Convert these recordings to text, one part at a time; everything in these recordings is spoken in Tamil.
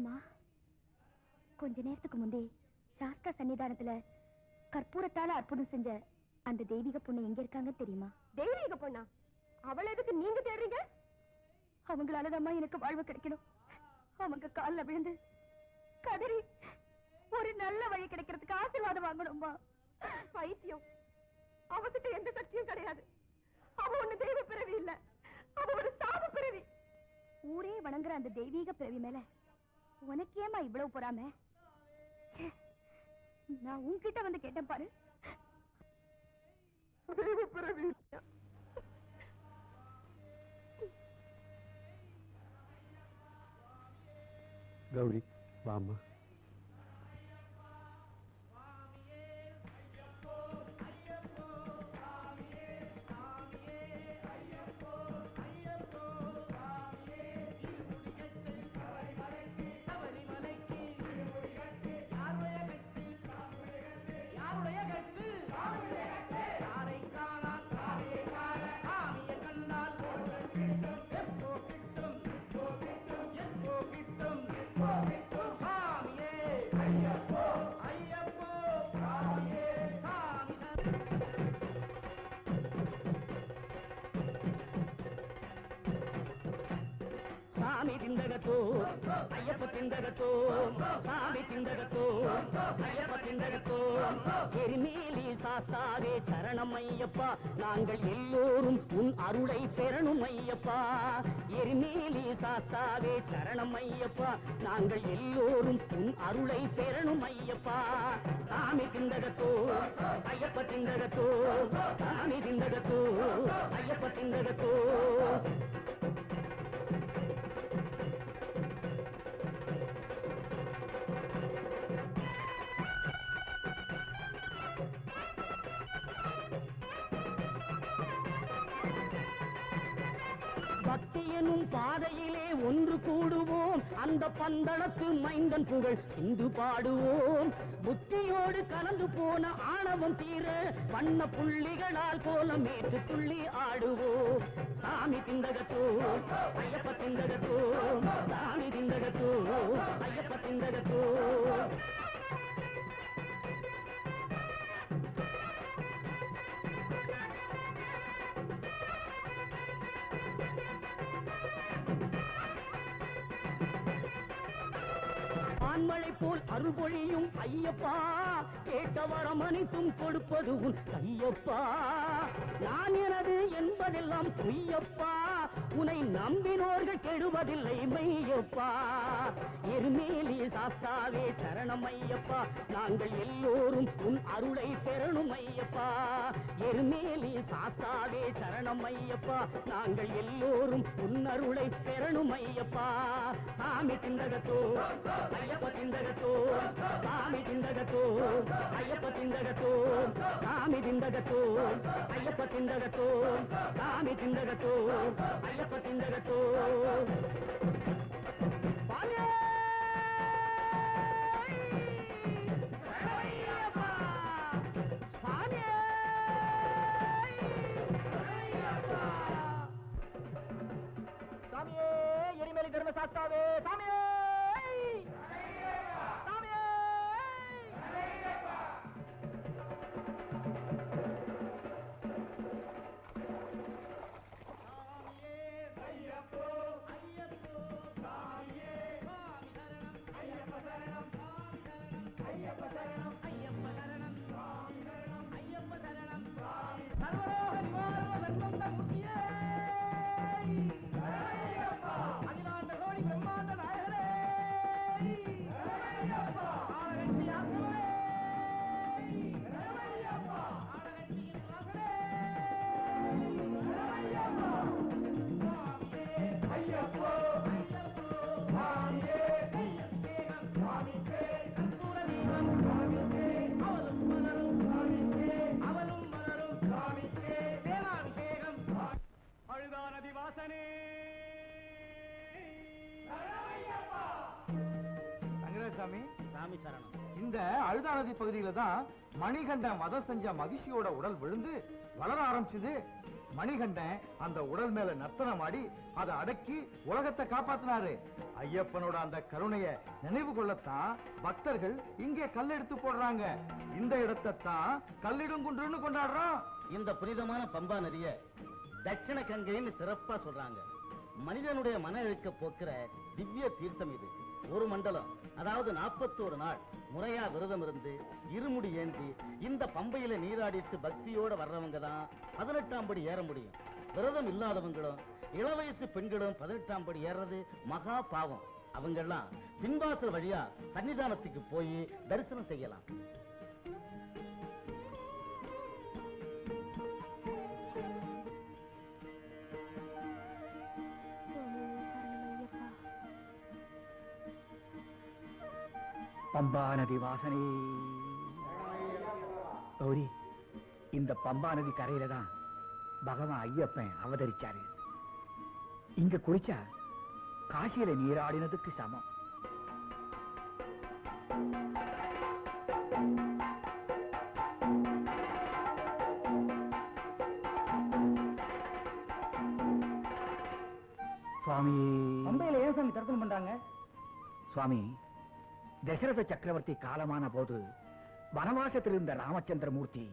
அம்மா கொஞ்ச நேரத்துக்கு முந்தே சாஸ்தா சன்னிதானத்துல கற்பூரத்தால அற்புதம் செஞ்ச அந்த தெய்வீக பொண்ணு எங்க இருக்காங்க தெரியுமா? தெய்வீக பொண்ணா? அவளை எதுக்கு நீங்க தேடுறீங்க? அவங்களாலதாம்மா எனக்கு வாழ்வு கிடைக்கணும். அவங்க கால்ல விழுந்து கதறி ஒரு நல்ல வழி கிடைக்கிறதுக்கு ஆசீர்வாதம் வாங்கணும்மா. பைத்தியம். அவகிட்ட எந்த சக்தியும் கிடையாது. அவ ஒண்ணு தெய்வ பிறவி இல்ல. அவ ஒரு சாப பிறவி. ஊரே வணங்குற அந்த தெய்வீக பிறவி மேல உனக்கு ஏமா இவ்வளவு பொறாம? நான் உன்கிட்ட வந்து கேட்டேன் பாரு. கௌரி வாமா திந்தகத்தோ சாமி திந்தகத்தோ ஐயப்ப திந்தகத்தோ எரிமேலி சாஸ்தாவே சரணம் ஐயப்பா. நாங்கள் எல்லோரும் உன் அருளை பெறணும் ஐயப்பா. எரிமேலி சாஸ்தாவே சரணம் ஐயப்பா. நாங்கள் எல்லோரும் உன் அருளை பெறணும் ஐயப்பா. சாமி திந்தகத்தோ ஐயப்ப திந்தகத்தோ சாமி திந்தகத்தோ ஐயப்ப திந்தகத்தோ எனும் பாதையிலே ஒன்று கூடுவோம். அந்த பந்தளத்து மைந்தன் புகழ் சிந்து பாடுவோம். புத்தியோடு கலந்து போன ஆணவம் தீர வண்ண புள்ளிகளால் கோலம் ஏற்று துள்ளி ஆடுவோம். சாமி திந்தகத்தோ ஐயப்ப திந்தகத்தோ சாமி திந்தகத்தோ ஐயப்ப திந்தகத்தோ ஆண்மழை போல் அருள்பொழியும் ஐயப்பா. கேட்ட வரம் அனைத்தும் கொடுப்பது உன் கையப்பா. நான் எனது என்பதெல்லாம் பொய்யப்பா. உன்னை நம்பினோர்கள் கெடுவதில்லை மையப்பா எருமேலி சாஸ்தாவே சரணம் ஐயப்பா. நாங்கள் எல்லோரும் உன் அருளை பெறணும் ஐயப்பா. எருமேலி சாஸ்தாவே சரணம் ஐயப்பா. நாங்கள் எல்லோரும் உன் அருளை பெறணும் ஐயப்பா. சாமி திந்தகத்தோ ஐயப்பா திந்தகத்தோ ஐயப்ப திந்தகத்தோ சாமி திந்தகத்தோ ஐயப்ப திந்தகத்தோ சாமி திந்தகத்தோ ஐயப்ப திந்தகத்தோ பாலே! சரணமையப்பா! சாமியே! சரணமையப்பா! சாமியே எரிமேலி தர்ம சாஸ்தாவே சாமியே சாமியே சாமி சரணம். இந்த அழுதா நதி பகுதியில தான் மணிகண்ட மதம் செஞ்ச மகிழ்ச்சியோட உடல் விழுந்து வளர ஆரம்பிச்சது. மணிகண்டன் அந்த உடல் மேல நர்த்தனம் ஆடி அதை அடக்கி உலகத்தை காப்பாத்தினாரு. ஐயப்பனோட அந்த கருணைய நினைவு கொள்ளத்தான் பக்தர்கள் இங்கே கல் எடுத்து போடுறாங்க. இந்த இடத்தை தான் கல்லிடும் குன்றுன்னு கொண்டாடுறோம். இந்த புனிதமான பம்பா நதிய தட்சிண கங்கைன்னு சிறப்பா சொல்றாங்க. மனிதனுடைய மன இழுக்க போக்குற திவ்ய தீர்த்தம் இது. ஒரு மண்டலம். அதாவது 41 நாள். முறையா விரதம் இருந்து இருமுடி ஏந்தி இந்த பம்பையில நீராடிட்டு பக்தியோட வர்றவங்க தான் பதினெட்டாம் படி ஏற முடியும். விரதம் இல்லாதவங்களும் இளவயசு பெண்களும் பதினெட்டாம் படி ஏறது மகா பாவம். அவங்கெல்லாம் பின்வாசல் வழியா சன்னிதானத்துக்கு போய் தரிசனம் செய்யலாம். பம்பா நதி வாசனை. கௌரி இந்த பம்பா நதி கரையில தான் பகவான் ஐயப்பன் அவதரிச்சாரு. இங்க குளிச்சா காசியில நீராடினதுக்கு சமம். சுவாமி. பம்பையில ஏன் சாமி தர்ப்பணம் பண்றாங்க? சுவாமி தசரத சக்கரவர்த்தி காலமான போது வனவாசத்தில் இருந்த ராமச்சந்திரமூர்த்தி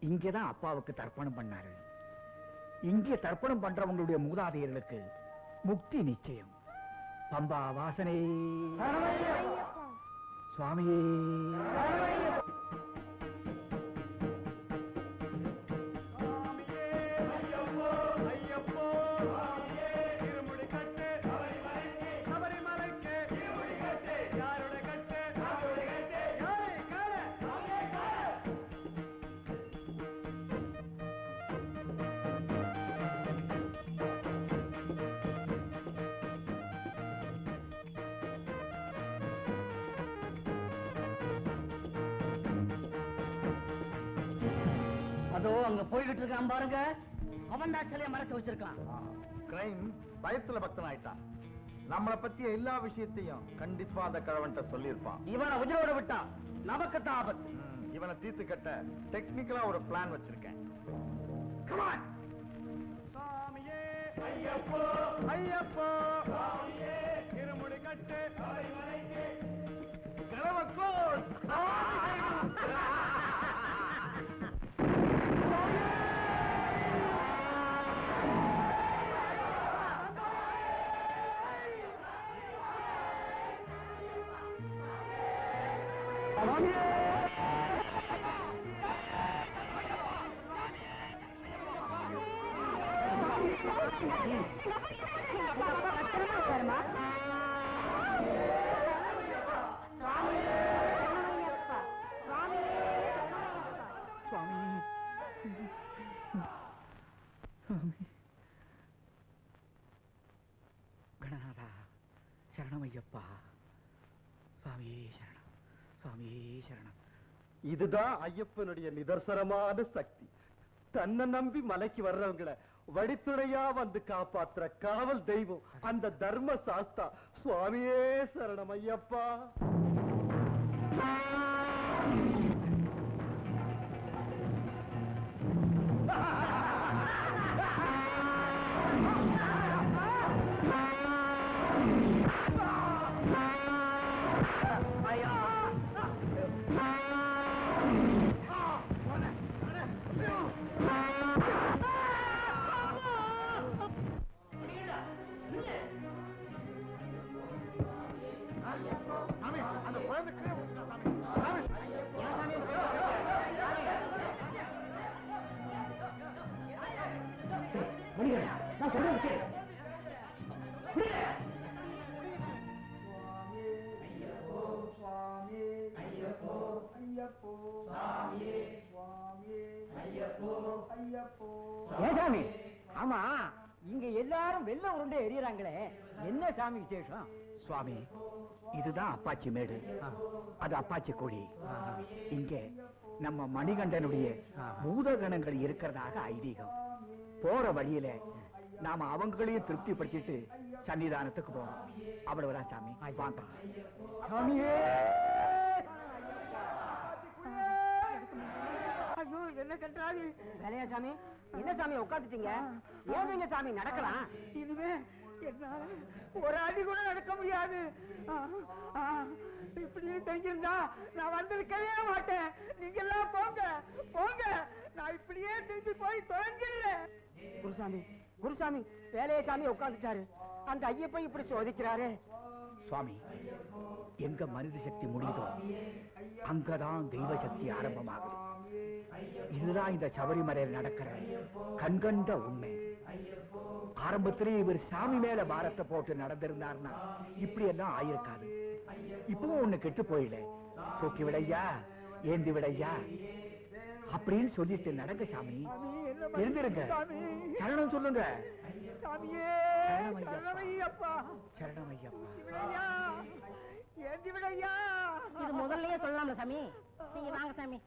இங்கேதான் அப்பாவுக்கு தர்ப்பணம் பண்ணாரு. இங்கே தர்ப்பணம் பண்றவங்களுடைய மூதாதையர்களுக்கு முக்தி நிச்சயம். பம்பா வாசனை. சுவாமியே. அதோ அங்க போய்கிட்டு இருக்கான் பாருங்க. அவன் தான் சிலையை மறைச்சு வச்சிருக்கான். கிரைம் பயத்துல பக்தன் ஆயிட்டான் நம்மளை பத்திய எல்லா விஷயத்தையும் கண்டிப்பா அந்த கிழவன்ட்ட சொல்லியிருப்பான். இவனை உயிரோட விட்டா நமக்கு தான் ஆபத்து இவனை தீர்த்து கட்ட டெக்னிக்கலா ஒரு பிளான் வச்சிருக்கேன். சாமியே ஐயப்போ ஐயப்போ. சுவாமி சரணம் சரணமையப்பா. சுவாமியே சரணம். சுவாமியே சரணம். இதுதான் ஐயப்பனுடைய நிதர்சனமான சக்தி. தன்னை நம்பி மலைக்கு வர்றவங்களை வழித்துணையா வந்து காப்பாத்துற காவல் தெய்வம் அந்த தர்ம சாஸ்தா சுவாமியே சரணம் ஐயப்பா. சாமி ஆமா இங்க எல்லாரும் வெள்ள உருண்டை எரியறாங்களே என்ன சாமி விசேஷம்? சுவாமி இதுதான் அப்பாச்சி மேடு. அது அப்பாச்சி கோழி. இங்க நம்ம மணிகண்டனுடைய பூதகணங்கள் இருக்கிறதாக ஐதீகம். போற வழியில நாம அவங்களையும் திருப்திப்படுத்திட்டு சன்னிதானத்துக்கு போறோம். அவ்வளவுதான் சாமி. வாங்க. சாமியே! ஐயோ என்ன கண்டாது வேலையா சாமி? என்ன சாமி உட்காந்துட்டீங்க சாமி நடக்கலாம்? இதுவே என்னால ஒரு அடி கூட நடக்க முடியாது. இப்படியே செஞ்சிருந்தா நான் வந்திருக்கவே மாட்டேன். நீங்க எல்லாம் போங்க போங்க. நான் இப்படியே திரும்பி போய் தொலைஞ்சிடுறேன் குருசாமி குருசாமி வேலைய சாமி உட்காந்துட்டாரு அந்த ஐயப்பன் இப்படி சோதிக்கிறாரு. சுவாமி எங்க மனித சக்தி முடியுதோ அங்கதான் தெய்வ சக்தி ஆரம்பமாகுது. இதுதான் இந்த சபரிமலையில் நடக்கிற கண்கண்ட உண்மை. ஆரம்பத்திலே இவர் சாமி மேல பாரத்தை போட்டு நடந்திருந்தார்னா இப்படி எல்லாம் ஆயிருக்காது. இப்பவும் ஒண்ணு கெட்டு போயில. தூக்கி விடையா ஏந்தி விடையா அப்படின்னு சொல்லிட்டு நடங்க சாமி. எழுந்திருங்க. சரணம் சொல்லுங்க. இது முதல்லயே சொல்லலாம்ல சாமி. நீங்க வாங்க சாமி.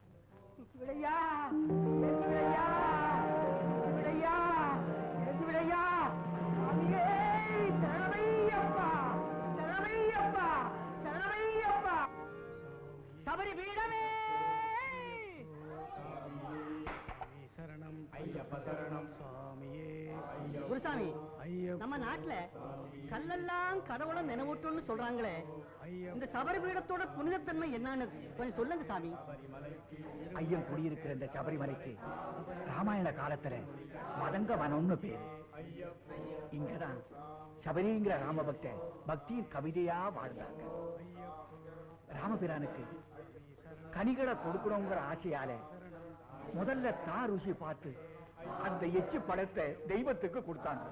விடையா? சரணம் குருசாமி நம்ம நாட்டுல கல்லெல்லாம் கடவுளை நினைவூட்டும்னு சொல்றாங்களே. இந்த சபரி பீடத்தோட புனிதத்தன்மை என்னன்னு கொஞ்சம் சொல்லுங்க சாமி. ஐயன் குடியிருக்கிற இந்த சபரிமலைக்கு ராமாயண காலத்துல மதங்க வனம்னு பேரு. இங்கதான் சபரிங்கிற ராமபக்தன் பக்தியின் கவிதையா வாழ்ந்தாங்க. ராமபிரானுக்கு கனிகளை கொடுக்கணுங்கிற ஆசையால முதல்ல தான் ருசி பார்த்து அந்த எச்சி பழத்தை தெய்வத்துக்கு கொடுத்தாங்க.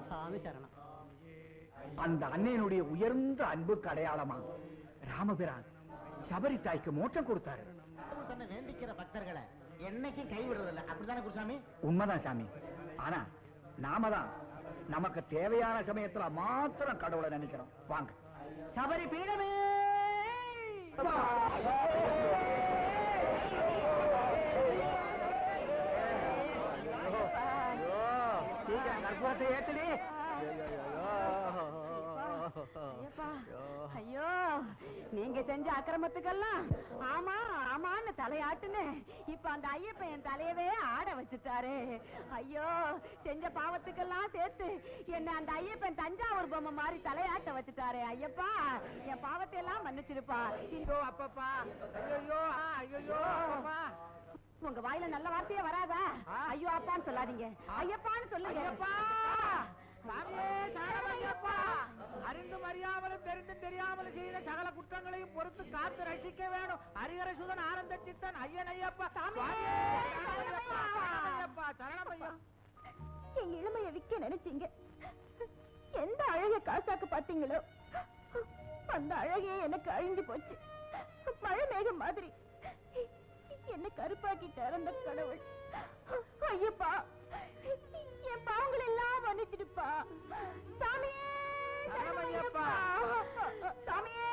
அந்த அன்னையனுடைய உயர்ந்த அன்புக்கு அடையாளமா ராமபிரான் சபரி தாய்க்கு மோட்சம் கொடுத்தாரு. வேண்டிக்கிற பக்தர்களை என்னைக்கும் கைவிடுறதில்ல அப்படிதானே குருசாமி? உண்மைதான் சாமி. ஆனா நாம தான் நமக்கு தேவையான சமயத்துல மாத்திரம் கடவுளை நினைக்கிறோம். வாங்க. சபரி பீடமே! கற்பூரத்தை ஏத்துடி. ஐயோ. நீங்க செஞ்ச அக்கிரமத்துக்கெல்லாம் ஆமா ஆமான்னு தலையாட்டுன்னு இப்ப அந்த ஐயப்பன் என் தலையவே ஆட வச்சுட்டாரு. ஐயோ செஞ்ச பாவத்துக்கெல்லாம் சேர்த்து என்ன அந்த ஐயப்பன் தஞ்சாவூர் பொம்மை மாதிரி தலையாட்ட வச்சுட்டாரு ஐயப்பா. என் பாவத்தை எல்லாம் மன்னிச்சிருப்பா. ஐயோ அப்பப்பா. ஐயோ ஐயோ அப்பப்பா. உங்க வாயில நல்ல வார்த்தையே வராதா? ஐயோ அப்பான்னு சொல்லாதீங்க. ஐயப்பான்னு சொல்லுங்க. ஐயப்பா! அறிந்தும் அறியாமலும் தெரிந்தும் தெரியாமலும் செய்த சகல குற்றங்களையும் பொறுத்து காத்து ரசிக்க வேணும். ஹரிஹர சுதன் ஆனந்த சித்தன் ஐயன் ஐயப்பா! சரணமையா எங்க இளமைய விக்க நினைச்சீங்க. எந்த அழக காசாக்க பாத்தீங்களோ அந்த அழகே எனக்கு அழிஞ்சு போச்சு. மழை மேகம் மாதிரி. என்ன கருப்பாக்கிட்டார் அந்த கடவுள். ஐயப்பா என் பாவங்கள் எல்லாம் மன்னிச்சிடுப்பா. சாமியே சாமியே